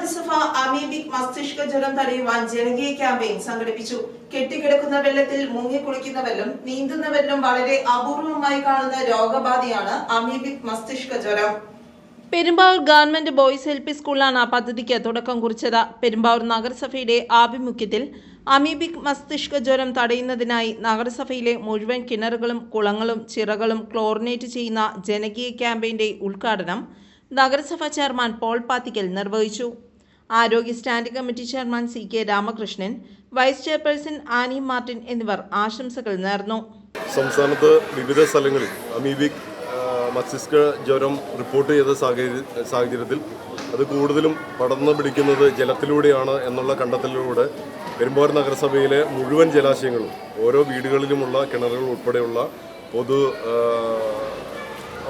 നഗരസഭ അമീബിക് മസ്തിഷ്ക ജ്വരം തടയുവാൻ ജനകീയ ക്യാമ്പയിൻ സംഘടിപ്പിച്ചു. കെട്ടിക്കിടക്കുന്ന വെള്ളത്തിൽ മുങ്ങി മുങ്ങിക്കുളിക്കുന്നവരിലും നീന്തുന്നവരിലും വളരെ അപൂർവമായി കാണുന്ന രോഗബാധയാണ് അമീബിക് മസ്തിഷ്ക ജ്വരം. Perumbavoor government boys L P സ്കൂളിലാണ് പദ്ധതിക്ക് തുടക്കം കുറിച്ചത്. പെരുമ്പാവൂർ നഗരസഭയുടെ ആഭിമുഖ്യത്തിൽ അമീബിക് മസ്തിഷ്ക ജ്വരം തടയുന്നതിനായി നഗരസഭയിലെ മുഴുവൻ കിണറുകളും കുളങ്ങളും ചിറകളും ക്ലോറിനേറ്റ് ചെയ്യുന്ന ജനകീയ ക്യാമ്പയിന്റെ ഉദ്ഘാടനം നഗരസഭ ചെയർമാൻ പോൾ പാത്തിക്കൽ നിർവഹിച്ചു. ആരോഗ്യ standing committee chairman C K Ramakrishnan vice chairperson Annie Martin എന്നിവർ ആശംസകൾ നേർന്നു. സംസ്ഥാനത്ത് വിവിധ സ്ഥലങ്ങളിൽ അമീബിക് മസ്തിഷ്ക ജ്വരം റിപ്പോർട്ട് ചെയ്ത സാഹചര്യ സാഹചര്യത്തിൽ അത് കൂടുതലും പടർന്നു പിടിക്കുന്നത് ജലത്തിലൂടെയാണ് എന്നുള്ള കണ്ടെത്തലിലൂടെ പെരുമ്പാവൂർ നഗരസഭയിലെ മുഴുവൻ ജലാശയങ്ങളും ഓരോ വീടുകളിലുമുള്ള കിണറുകൾ ഉൾപ്പെടെയുള്ള പൊതു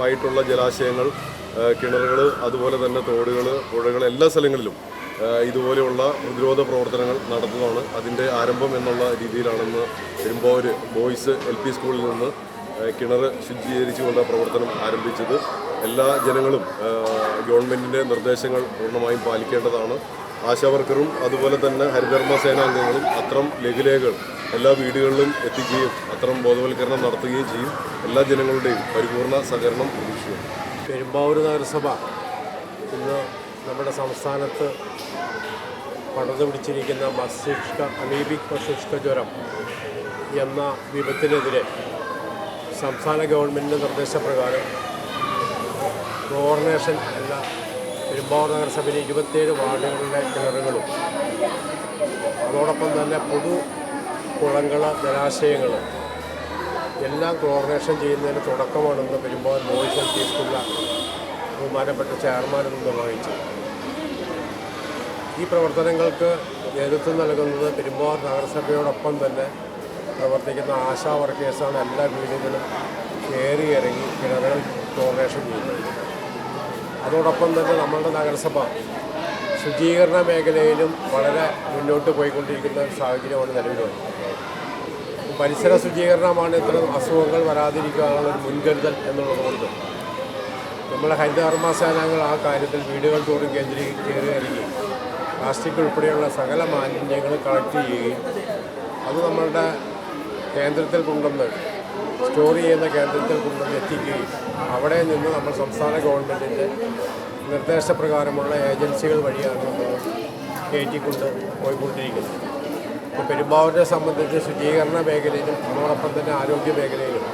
ആയിട്ടുള്ള ജലാശയങ്ങൾ കിണറുകൾ അതുപോലെ തന്നെ തോടുകൾ പുഴകൾ എല്ലാ സ്ഥലങ്ങളിലും ഇതുപോലെയുള്ള പ്രതിരോധ പ്രവർത്തനങ്ങൾ നടത്തുന്നതാണ്. അതിന്റെ ആരംഭം എന്നുള്ള രീതിയിലാണെന്ന് പെരുമ്പാവൂർ ബോയ്സ് എൽ പി സ്കൂളിൽ നിന്ന് കിണർ ശുചീകരിച്ചുകൊണ്ട് പ്രവർത്തനം ആരംഭിച്ചത്. എല്ലാ ജനങ്ങളും ഗവൺമെന്റിന്റെ നിർദ്ദേശങ്ങൾ പൂർണമായും പാലിക്കേണ്ടതാണ്. ആശാവർക്കറും അതുപോലെ തന്നെ ഹരിധർമ്മ സേനാംഗങ്ങളും അത്രം ലഘുലേഖകൾ എല്ലാ വീടുകളിലും എത്തിക്കുകയും അത്രം ബോധവൽക്കരണം നടത്തുകയും ചെയ്യും. എല്ലാ ജനങ്ങളുടെയും പരിപൂർണ സഹകരണം പ്രതീക്ഷിക്കുന്നു. പെരുമ്പാവൂർ നഗരസഭ ഇന്ന് നമ്മുടെ സംസ്ഥാനത്ത് പടർന്നു പിടിച്ചിരിക്കുന്ന മസ്തിഷ്ക അമീബിക് മസ്തിഷ്ക ജ്വരം എന്ന വിപത്തിനെതിരെ സംസ്ഥാന ഗവൺമെന്റിന്റെ നിർദ്ദേശപ്രകാരം കോർണേഷൻ എന്ന പെരുമ്പാവൂർ നഗരസഭയിലെ ഇരുപത്തേഴ് വാർഡുകളിലെ കിണറുകളും അതോടൊപ്പം തന്നെ പൊതു കുളങ്ങൾ ജലാശയങ്ങൾ എല്ലാം ക്ലോറിനേഷൻ ചെയ്യുന്നതിന് തുടക്കമാണെന്ന് പെരുമ്പാവൂർ ബോയ്സ് എൽ സ്കൂളിലെ ബഹുമാനപ്പെട്ട ചെയർമാൻ എന്ന് നിർവഹിച്ചു. ഈ പ്രവർത്തനങ്ങൾക്ക് നേതൃത്വം നൽകുന്നത് പെരുമ്പാവൂർ നഗരസഭയോടൊപ്പം തന്നെ പ്രവർത്തിക്കുന്ന ആശാ വർക്കേഴ്സാണ് എല്ലാ വീടുകളും കയറി ഇറങ്ങി കിണറുകൾ ഡോണേഷൻ ചെയ്യുന്നത്. അതോടൊപ്പം തന്നെ നമ്മളുടെ നഗരസഭ ശുചീകരണ മേഖലയിലും വളരെ മുന്നോട്ട് പോയിക്കൊണ്ടിരിക്കുന്ന ഒരു സാഹചര്യമാണ് നിലവിലുള്ളത്. പരിസര ശുചീകരണമാണ് ഇത്തരം അസുഖങ്ങൾ വരാതിരിക്കാനുള്ള ഒരു മുൻകരുതൽ എന്നുള്ളതുകൊണ്ട് നമ്മുടെ ഹരിതകർമ്മ സേനാംഗങ്ങൾ ആ കാര്യത്തിൽ വീടുകൾ തോറും കേന്ദ്രീകരിക്കുകയും പ്ലാസ്റ്റിക് ഉൾപ്പെടെയുള്ള സകല മാലിന്യങ്ങൾ കളക്ട് ചെയ്യുകയും അത് നമ്മളുടെ കേന്ദ്രത്തിൽ കൊണ്ടുവന്ന് സ്റ്റോർ ചെയ്യുന്ന കേന്ദ്രത്തിൽ കൊണ്ടുവന്ന് എത്തിക്കുകയും അവിടെ നിന്ന് നമ്മൾ സംസ്ഥാന ഗവൺമെന്റിന്റെ നിർദ്ദേശപ്രകാരമുള്ള ഏജൻസികൾ വഴിയാണ് നമ്മൾ കയറ്റിക്കൊണ്ട് പോയിക്കൊണ്ടിരിക്കുന്നത്. ഇപ്പോൾ പെരുമ്പാവൂരിനെ സംബന്ധിച്ച് ശുചീകരണ മേഖലയിലും അതോടൊപ്പം തന്നെ ആരോഗ്യ മേഖലയിലും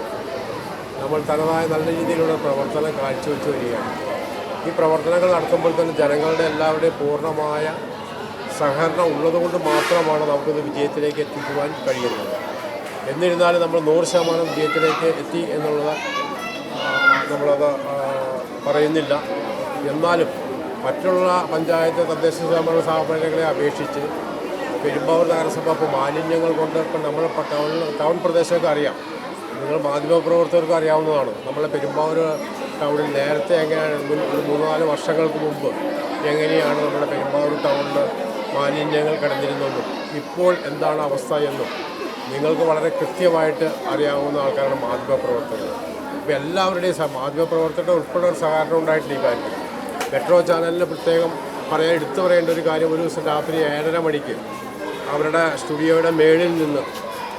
നമ്മൾ തനതായ നല്ല രീതിയിലുള്ള പ്രവർത്തനം കാഴ്ചവെച്ച് വരികയാണ്. ഈ പ്രവർത്തനങ്ങൾ നടത്തുമ്പോൾ തന്നെ ജനങ്ങളുടെ എല്ലാവരുടെയും പൂർണമായ സഹകരണം ഉള്ളതുകൊണ്ട് മാത്രമാണ് നമുക്കിത് വിജയത്തിലേക്ക് എത്തിക്കുവാൻ കഴിയുന്നത്. എന്നിരുന്നാലും നമ്മൾ നൂറ് ശതമാനം വിജയത്തിലേക്ക് എത്തി എന്നുള്ളത് നമ്മളത് പറയുന്നില്ല. എന്നാലും മറ്റുള്ള പഞ്ചായത്ത് തദ്ദേശ സ്വയംഭരണ സ്ഥാപനങ്ങളെ അപേക്ഷിച്ച് പെരുമ്പാവൂർ നഗരസഭ ഇപ്പോൾ മാലിന്യങ്ങൾ കൊണ്ട് ഇപ്പം നമ്മൾ ടൗൺ ടൗൺ പ്രദേശമൊക്കെ അറിയാം. നിങ്ങൾ മാധ്യമപ്രവർത്തകർക്ക് അറിയാവുന്നതാണ്. നമ്മളെ പെരുമ്പാവൂർ ടൗണിൽ നേരത്തെ എങ്ങനെയാണ് മൂന്ന് നാല് വർഷങ്ങൾക്ക് മുമ്പ് എങ്ങനെയാണ് നമ്മുടെ പെരുമ്പാവൂർ ടൗണിൽ മാലിന്യങ്ങൾ കിടന്നിരുന്നതെന്നും ഇപ്പോൾ എന്താണ് അവസ്ഥ എന്നും നിങ്ങൾക്ക് വളരെ കൃത്യമായിട്ട് അറിയാവുന്ന ആൾക്കാരാണ് മാധ്യമപ്രവർത്തകർ. ഇപ്പം എല്ലാവരുടെയും മാധ്യമ മാധ്യമപ്രവർത്തകരുടെ ഉൾപ്പെടെ ഒരു സഹകരണം ഉണ്ടായിട്ടില്ല ഈ കാര്യം മെട്രോ ചാനലിന് പ്രത്യേകം പറയാൻ എടുത്തു പറയേണ്ട ഒരു കാര്യം ഒരു ദിവസം രാത്രി ഏഴര മണിക്ക് അവരുടെ സ്റ്റുഡിയോയുടെ മേളിൽ നിന്ന്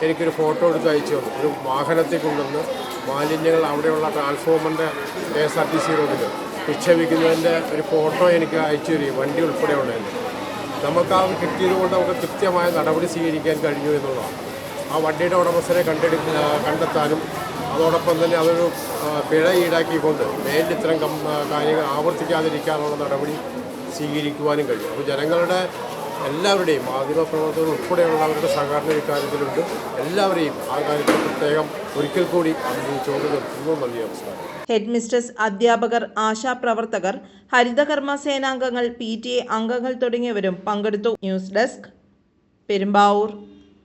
എനിക്കൊരു ഫോട്ടോ എടുത്ത് അയച്ചു? ഒരു വാഹനത്തിൽ കൊണ്ടുവന്ന് മാലിന്യങ്ങൾ അവിടെയുള്ള ട്രാൻസ്ഫോമറിന്റെ K S R T C റോഡിൽ നിക്ഷേപിക്കുന്നതിന്റെ ഒരു ഫോട്ടോ എനിക്ക് അയച്ചു തരികയും വണ്ടി ഉൾപ്പെടെ ഉണ്ടായിരുന്നു നമുക്ക് ആ കിട്ടിയത് കൊണ്ട് നമുക്ക് കൃത്യമായ നടപടി സ്വീകരിക്കാൻ കഴിഞ്ഞു എന്നുള്ളതാണ്. ആ വണ്ടിയുടെ ഉടമസ്ഥനെ കണ്ടെടുക്ക കണ്ടെത്താനും അതോടൊപ്പം തന്നെ അതൊരു പിഴ ഈടാക്കിക്കൊണ്ട് മേലിൽ ഇത്തരം കാര്യങ്ങൾ ആവർത്തിക്കാതിരിക്കാനുള്ള നടപടി സ്വീകരിക്കുവാനും കഴിയും. അപ്പോൾ ജനങ്ങളുടെ എല്ലാവരുടെയും മാധ്യമപ്രവർത്തകർ ഉൾപ്പെടെയുള്ളവരുടെ സഹകരണം ഇക്കാര്യത്തിലുണ്ട്. എല്ലാവരെയും ആ കാര്യത്തിൽ പ്രത്യേകം ഒരിക്കൽ കൂടി അഭിനയിച്ചുകൊണ്ട് ഹെഡ് മിസ്ട്രസ് അധ്യാപകർ ആശാപ്രവർത്തകർ ഹരിതകർമ്മ സേനാംഗങ്ങൾ പി ടി എ അംഗങ്ങൾ തുടങ്ങിയവരും പങ്കെടുത്തു. News desk Perumbavoor.